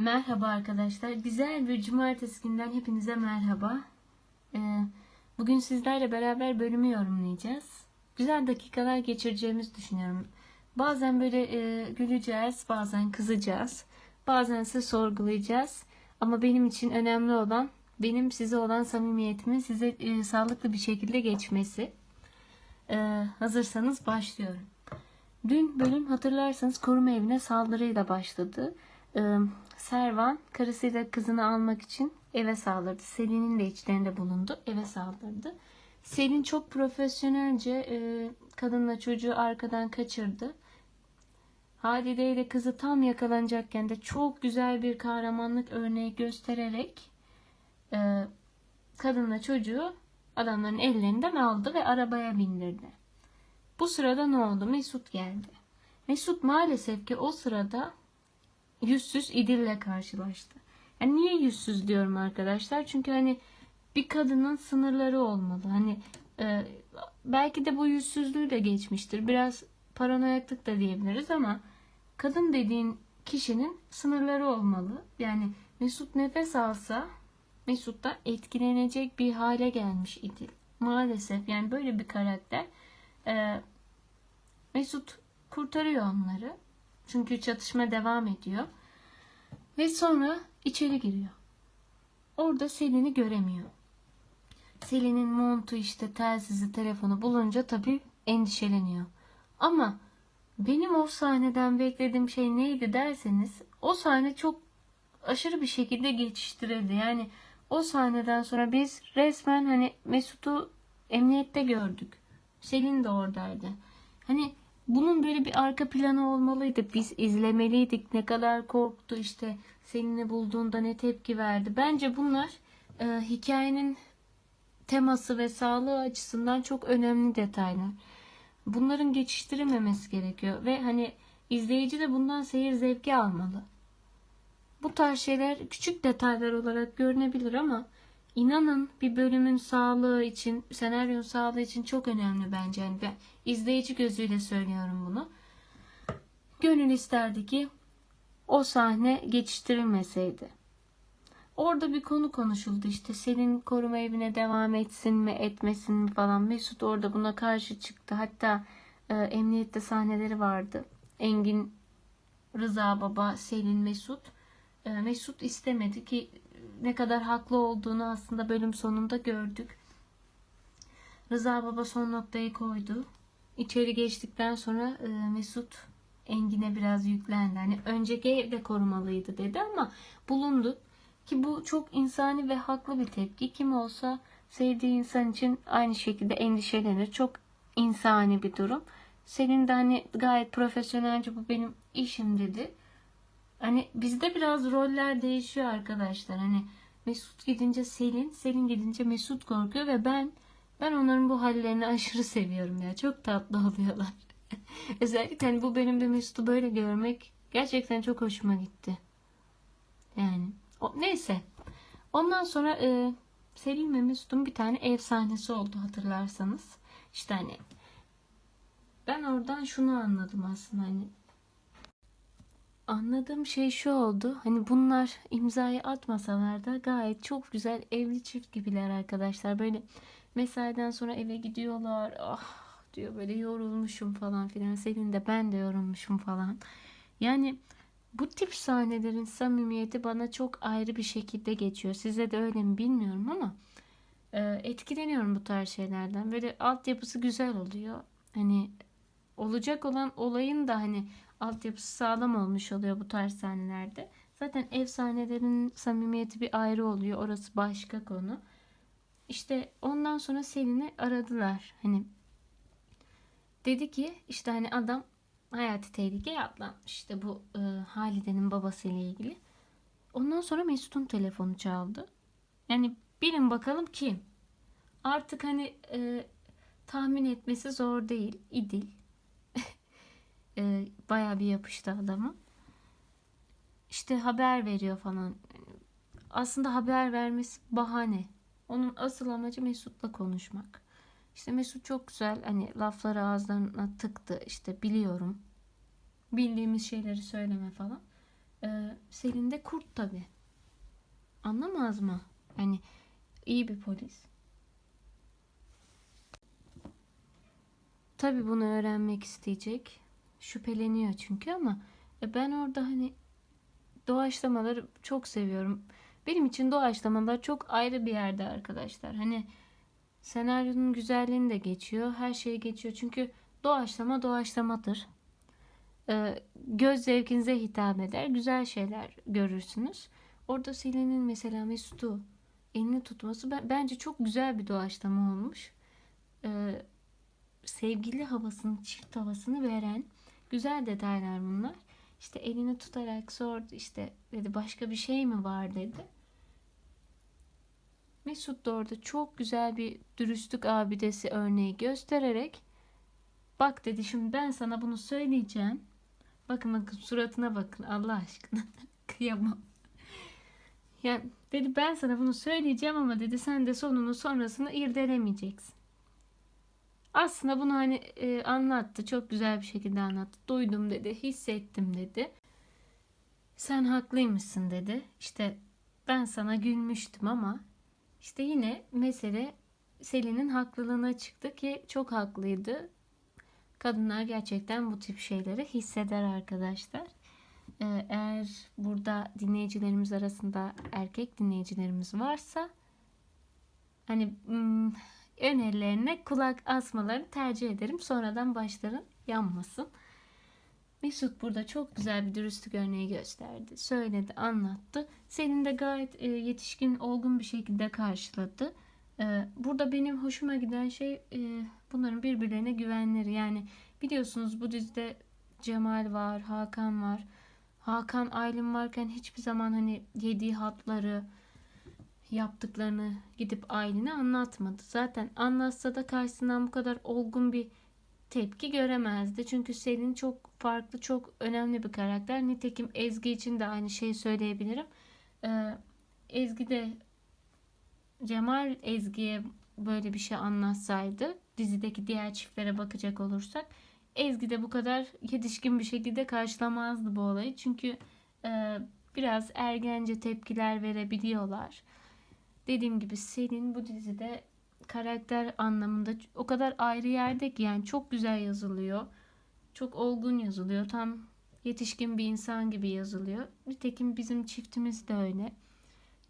Merhaba arkadaşlar. Güzel bir cumartesi günden hepinize merhaba. Ee, bugün sizlerle beraber bölümü yorumlayacağız. Güzel dakikalar geçireceğimizi düşünüyorum. Bazen böyle e, güleceğiz, bazen kızacağız, bazen ise sorgulayacağız. Ama benim için önemli olan benim size olan samimiyetimin size e, sağlıklı bir şekilde geçmesi. Ee, hazırsanız başlıyorum. Dün bölüm hatırlarsanız koruma evine saldırıyla başladı. Servan karısıyla kızını almak için eve saldırdı. Selin'in de içlerinde bulundu. Eve saldırdı. Selin çok profesyonelce kadınla çocuğu arkadan kaçırdı. Halide ile kızı tam yakalanacakken de çok güzel bir kahramanlık örneği göstererek kadınla çocuğu adamların ellerinden aldı ve arabaya bindirdi. Bu sırada ne oldu? Mesut geldi. Mesut maalesef ki o sırada yüzsüz İdil'le karşılaştı. Yani niye yüzsüz diyorum arkadaşlar? Çünkü hani bir kadının sınırları olmalı. Hani e, belki de bu yüzsüzlüğü de geçmiştir. Biraz paranoyaklık da diyebiliriz ama kadın dediğin kişinin sınırları olmalı. Yani Mesut nefes alsa Mesut da etkilenecek bir hale gelmiş İdil. Maalesef yani böyle bir karakter. E, Mesut kurtarıyor onları. Çünkü çatışma devam ediyor. Ve sonra içeri giriyor. Orada Selin'i göremiyor. Selin'in montu işte telsizi telefonu bulunca tabii endişeleniyor. Ama benim o sahneden beklediğim şey neydi derseniz o sahne çok aşırı bir şekilde geçiştirildi. Yani o sahneden sonra biz resmen hani Mesut'u emniyette gördük. Selin de oradaydı. Hani bunun böyle bir arka planı olmalıydı. Biz izlemeliydik. Ne kadar korktu işte Selin'i bulduğunda ne tepki verdi. Bence bunlar e, hikayenin teması ve sağlığı açısından çok önemli detaylar. Bunların geçiştirilmemesi gerekiyor ve hani izleyici de bundan seyir zevki almalı. Bu tarz şeyler küçük detaylar olarak görünebilir ama inanın bir bölümün sağlığı için, senaryonun sağlığı için çok önemli bence. Yani ben izleyici gözüyle söylüyorum bunu. Gönül isterdi ki o sahne geçiştirilmeseydi. Orada bir konu konuşuldu işte Selin koruma evine devam etsin mi etmesin mi falan. Mesut orada buna karşı çıktı. Hatta e, emniyette sahneleri vardı. Engin, Rıza Baba, Selin, Mesut. E, Mesut istemedi ki ne kadar haklı olduğunu aslında bölüm sonunda gördük. Rıza Baba son noktayı koydu. İçeri geçtikten sonra e, Mesut Engin'e biraz yüklendi. Hani önceki evde korumalıydı dedi ama bulundu. Ki bu çok insani ve haklı bir tepki. Kim olsa sevdiği insan için aynı şekilde endişelenir. Çok insani bir durum. Selin de hani gayet profesyonelce bu benim işim dedi. Hani bizde biraz roller değişiyor arkadaşlar. Hani Mesut gidince Selin, Selin gidince Mesut korkuyor ve ben ben onların bu hallerini aşırı seviyorum ya. Çok tatlı oluyorlar. Özellikle hani bu bölümde Mesut'u böyle görmek gerçekten çok hoşuma gitti. Yani o, neyse. Ondan sonra e, Selin ve Mesut'un bir tane ev sahnesi oldu hatırlarsanız. İşte hani ben oradan şunu anladım aslında hani Anladığım şey şu oldu. Hani bunlar imzayı atmasalar da gayet çok güzel evli çift gibiler arkadaşlar. Böyle mesaiden sonra eve gidiyorlar. Ah diyor böyle yorulmuşum falan filan. Selin de ben de yorulmuşum falan. Yani bu tip sahnelerin samimiyeti bana çok ayrı bir şekilde geçiyor. Size de öyle mi bilmiyorum ama e, etkileniyorum bu tarz şeylerden. Böyle altyapısı güzel oluyor. Hani olacak olan olayın da hani altyapısı sağlam olmuş oluyor bu tarz sahnelerde. Zaten efsanelerin samimiyeti bir ayrı oluyor. Orası başka konu. İşte ondan sonra Selin'i aradılar. Hani dedi ki işte hani adam hayati tehlikeye atlatmış. İşte bu e, Halide'nin babasıyla ilgili. Ondan sonra Mesut'un telefonu çaldı. Yani bilin bakalım kim? Artık hani e, tahmin etmesi zor değil. İdil e, bayağı bir yapıştı adamı. İşte haber veriyor falan. Aslında haber vermesi bahane. Onun asıl amacı Mesut'la konuşmak. İşte Mesut çok güzel hani lafları ağızlarına tıktı. İşte biliyorum. Bildiğimiz şeyleri söyleme falan. Ee, Selin de kurt tabi. Anlamaz mı? Yani iyi bir polis. Tabi bunu öğrenmek isteyecek. Şüpheleniyor çünkü ama e, ben orada hani doğaçlamaları çok seviyorum. Benim için doğaçlamalar çok ayrı bir yerde arkadaşlar. Hani senaryonun güzelliğini de geçiyor. Her şeyi geçiyor. Çünkü doğaçlama doğaçlamadır. Ee, göz zevkinize hitap eder. Güzel şeyler görürsünüz. Orada Selin'in mesela Mesut'u elini tutması ben, bence çok güzel bir doğaçlama olmuş. Ee, sevgili havasını, çift havasını veren güzel detaylar bunlar. İşte elini tutarak sordu işte dedi başka bir şey mi var dedi. Mesut da orada çok güzel bir dürüstlük abidesi örneği göstererek bak dedi şimdi ben sana bunu söyleyeceğim. Bakın bakın suratına bakın Allah aşkına. Kıyamam. Ya dedi ben sana bunu söyleyeceğim ama dedi sen de sonunu sonrasını irdelemeyeceksin. Aslında bunu hani e, anlattı. Çok güzel bir şekilde anlattı. Duydum dedi. Hissettim dedi. Sen haklıymışsın dedi. İşte ben sana gülmüştüm ama işte yine mesele Selin'in haklılığına çıktı ki çok haklıydı. Kadınlar gerçekten bu tip şeyleri hisseder arkadaşlar. Ee, eğer burada dinleyicilerimiz arasında erkek dinleyicilerimiz varsa hani hmm, önerilerine kulak asmalarını tercih ederim. Sonradan başların yanmasın. Mesut burada çok güzel bir dürüstlük örneği gösterdi. Söyledi, anlattı. Selin de gayet e, yetişkin, olgun bir şekilde karşıladı. E, burada benim hoşuma giden şey e, bunların birbirlerine güvenleri. Yani biliyorsunuz bu dizide Cemal var, Hakan var. Hakan Aylin varken hiçbir zaman hani yediği hatları, yaptıklarını gidip Aylin'e anlatmadı. Zaten anlatsa da karşısından bu kadar olgun bir tepki göremezdi. Çünkü Selin çok farklı, çok önemli bir karakter. Nitekim Ezgi için de aynı şeyi söyleyebilirim. Ee, Ezgi de Cemal Ezgi'ye böyle bir şey anlatsaydı dizideki diğer çiftlere bakacak olursak Ezgi de bu kadar yetişkin bir şekilde karşılamazdı bu olayı. Çünkü e, biraz ergence tepkiler verebiliyorlar. Dediğim gibi Selin bu dizide karakter anlamında o kadar ayrı yerde ki yani çok güzel yazılıyor. Çok olgun yazılıyor. Tam yetişkin bir insan gibi yazılıyor. Nitekim bizim çiftimiz de öyle.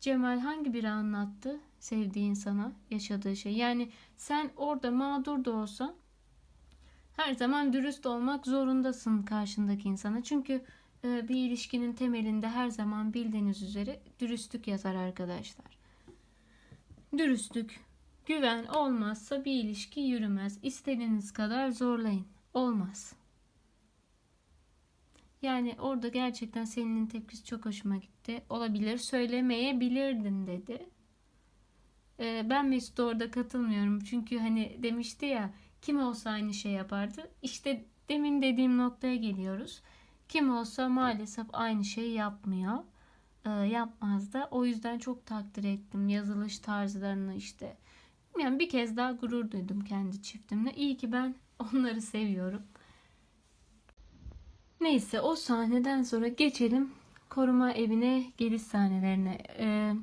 Cemal hangi biri anlattı sevdiği insana yaşadığı şey? Yani sen orada mağdur da olsan her zaman dürüst olmak zorundasın karşındaki insana. Çünkü e, bir ilişkinin temelinde her zaman bildiğiniz üzere dürüstlük yazar arkadaşlar. Dürüstlük, güven olmazsa bir ilişki yürümez. İstediğiniz kadar zorlayın. Olmaz. Yani orada gerçekten senin tepkisi çok hoşuma gitti. Olabilir, söylemeyebilirdin dedi. Ee, ben Mesut'a orada katılmıyorum. Çünkü hani demişti ya kim olsa aynı şey yapardı. İşte demin dediğim noktaya geliyoruz. Kim olsa maalesef aynı şeyi yapmıyor. E, yapmaz da. O yüzden çok takdir ettim yazılış tarzlarını işte. Yani bir kez daha gurur duydum kendi çiftimle. İyi ki ben onları seviyorum. Neyse o sahneden sonra geçelim koruma evine geliş sahnelerine. Ee,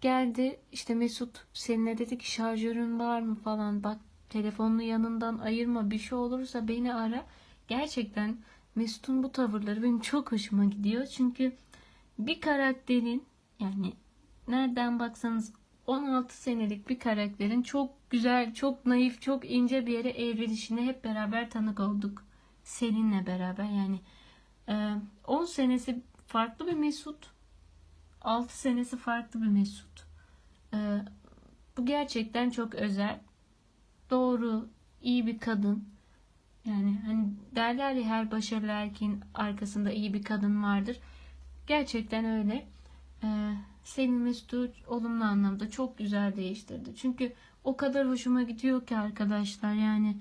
geldi işte Mesut seninle dedi ki şarjörün var mı falan bak telefonunu yanından ayırma bir şey olursa beni ara. Gerçekten Mesut'un bu tavırları benim çok hoşuma gidiyor. Çünkü bir karakterin yani nereden baksanız 16 senelik bir karakterin çok güzel, çok naif, çok ince bir yere evrilişine hep beraber tanık olduk. Selin'le beraber yani 10 senesi farklı bir Mesut, 6 senesi farklı bir Mesut. Bu gerçekten çok özel. Doğru, iyi bir kadın. Yani hani derler ya her başarılı erkeğin arkasında iyi bir kadın vardır. Gerçekten öyle. Ee, Mesut'u olumlu anlamda çok güzel değiştirdi. Çünkü o kadar hoşuma gidiyor ki arkadaşlar yani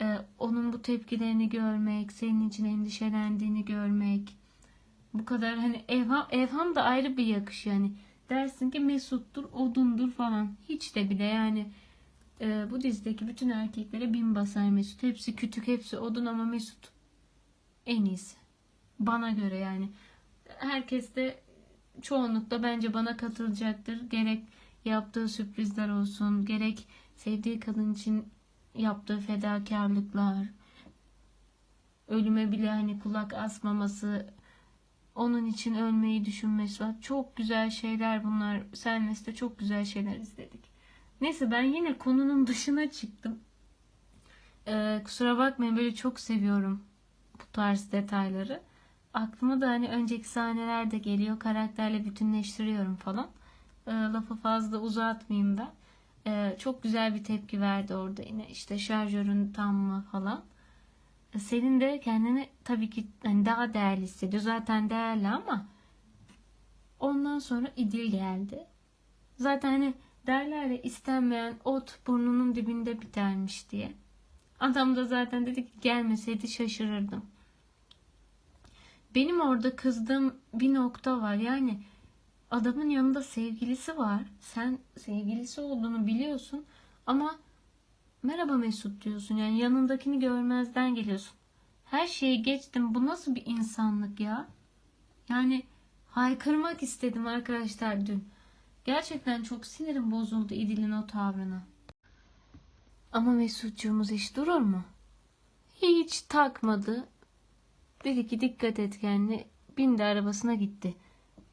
e, onun bu tepkilerini görmek, senin için endişelendiğini görmek bu kadar hani evham, evham da ayrı bir yakış yani dersin ki Mesut'tur, odundur falan hiç de bile yani e, bu dizideki bütün erkeklere bin basar Mesut. Hepsi kütük, hepsi odun ama Mesut en iyisi. Bana göre yani. Herkes de çoğunlukla bence bana katılacaktır. Gerek yaptığı sürprizler olsun, gerek sevdiği kadın için yaptığı fedakarlıklar, ölüme bile hani kulak asmaması, onun için ölmeyi düşünmesi var. Çok güzel şeyler bunlar. Selmes'te çok güzel şeyler izledik. Neyse ben yine konunun dışına çıktım. Ee, kusura bakmayın böyle çok seviyorum bu tarz detayları. Aklıma da hani önceki sahneler de geliyor. Karakterle bütünleştiriyorum falan. Ee, lafı fazla uzatmayayım ben. Ee, çok güzel bir tepki verdi orada yine. İşte şarjörün tam mı falan. Ee, Selin de kendini tabii ki hani daha değerli hissediyor. Zaten değerli ama ondan sonra İdil geldi. Zaten hani derler ya istenmeyen ot burnunun dibinde bitermiş diye. Adam da zaten dedi ki gelmeseydi şaşırırdım. Benim orada kızdığım bir nokta var. Yani adamın yanında sevgilisi var. Sen sevgilisi olduğunu biliyorsun ama merhaba Mesut diyorsun. Yani yanındakini görmezden geliyorsun. Her şeyi geçtim. Bu nasıl bir insanlık ya? Yani haykırmak istedim arkadaşlar dün. Gerçekten çok sinirim bozuldu İdil'in o tavrına. Ama Mesutcuğumuz hiç durur mu? Hiç takmadı. Dedi ki dikkat et kendine. Bindi arabasına gitti.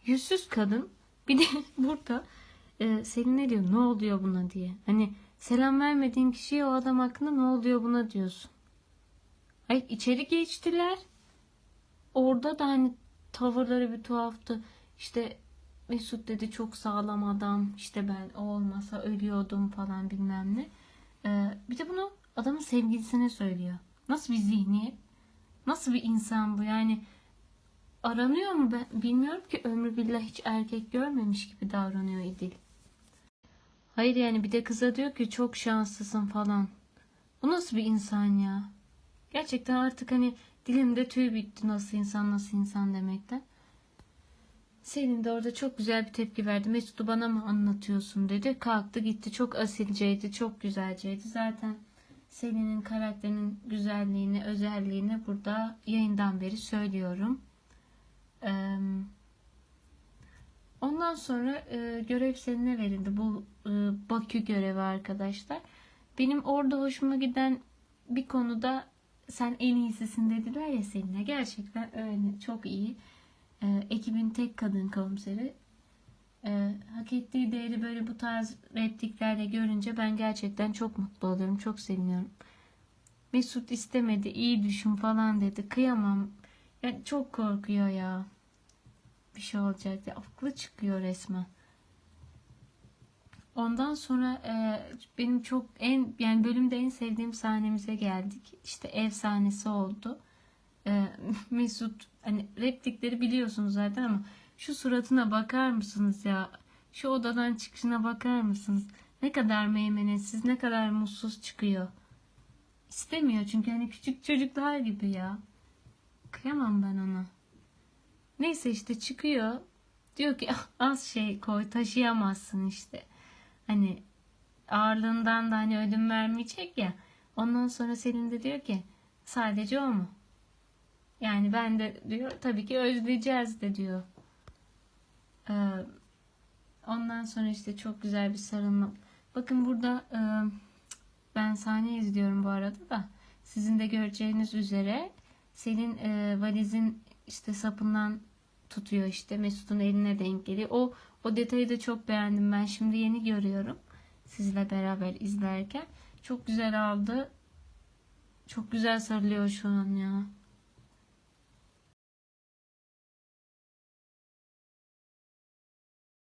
Yüzsüz kadın. Bir de burada e, Selin ne diyor? Ne oluyor buna diye. Hani selam vermediğin kişiye o adam hakkında ne oluyor buna diyorsun. Hayır içeri geçtiler. Orada da hani tavırları bir tuhaftı. İşte Mesut dedi çok sağlam adam. İşte ben o olmasa ölüyordum falan bilmem ne. Ee, bir de bunu adamın sevgilisine söylüyor. Nasıl bir zihniyet? Nasıl bir insan bu? Yani aranıyor mu? Ben bilmiyorum ki ömrü billah hiç erkek görmemiş gibi davranıyor İdil. Hayır yani bir de kıza diyor ki çok şanslısın falan. Bu nasıl bir insan ya? Gerçekten artık hani dilimde tüy bitti nasıl insan nasıl insan demekten. Selin de orada çok güzel bir tepki verdi. Mesut'u bana mı anlatıyorsun dedi. Kalktı gitti. Çok asilceydi. Çok güzelceydi. Zaten Selin'in karakterinin güzelliğini, özelliğini burada yayından beri söylüyorum. Ondan sonra görev Selin'e verildi. Bu Bakü görevi arkadaşlar. Benim orada hoşuma giden bir konuda sen en iyisisin dediler ya Selin'e. Gerçekten öyle. Çok iyi ekibin tek kadın komiseri. E, hak ettiği değeri böyle bu tarz repliklerle görünce ben gerçekten çok mutlu oluyorum. Çok seviniyorum. Mesut istemedi, iyi düşün falan dedi. Kıyamam. Yani çok korkuyor ya. Bir şey olacak diye. Aklı çıkıyor resmen. Ondan sonra e, benim çok en yani bölümde en sevdiğim sahnemize geldik. İşte ev sahnesi oldu. E, Mesut hani replikleri biliyorsunuz zaten ama şu suratına bakar mısınız ya? Şu odadan çıkışına bakar mısınız? Ne kadar meymenetsiz, ne kadar mutsuz çıkıyor. İstemiyor çünkü hani küçük çocuklar gibi ya. Kıyamam ben ona. Neyse işte çıkıyor. Diyor ki az şey koy taşıyamazsın işte. Hani ağırlığından da hani ödün vermeyecek ya. Ondan sonra Selin de diyor ki sadece o mu? Yani ben de diyor tabii ki özleyeceğiz de diyor. Ee, ondan sonra işte çok güzel bir sarılma. Bakın burada e, ben sahne izliyorum bu arada da. Sizin de göreceğiniz üzere Selin e, valizin işte sapından tutuyor işte Mesut'un eline denk geliyor. O o detayı da çok beğendim ben. Şimdi yeni görüyorum. Sizle beraber izlerken. Çok güzel aldı. Çok güzel sarılıyor şu an ya.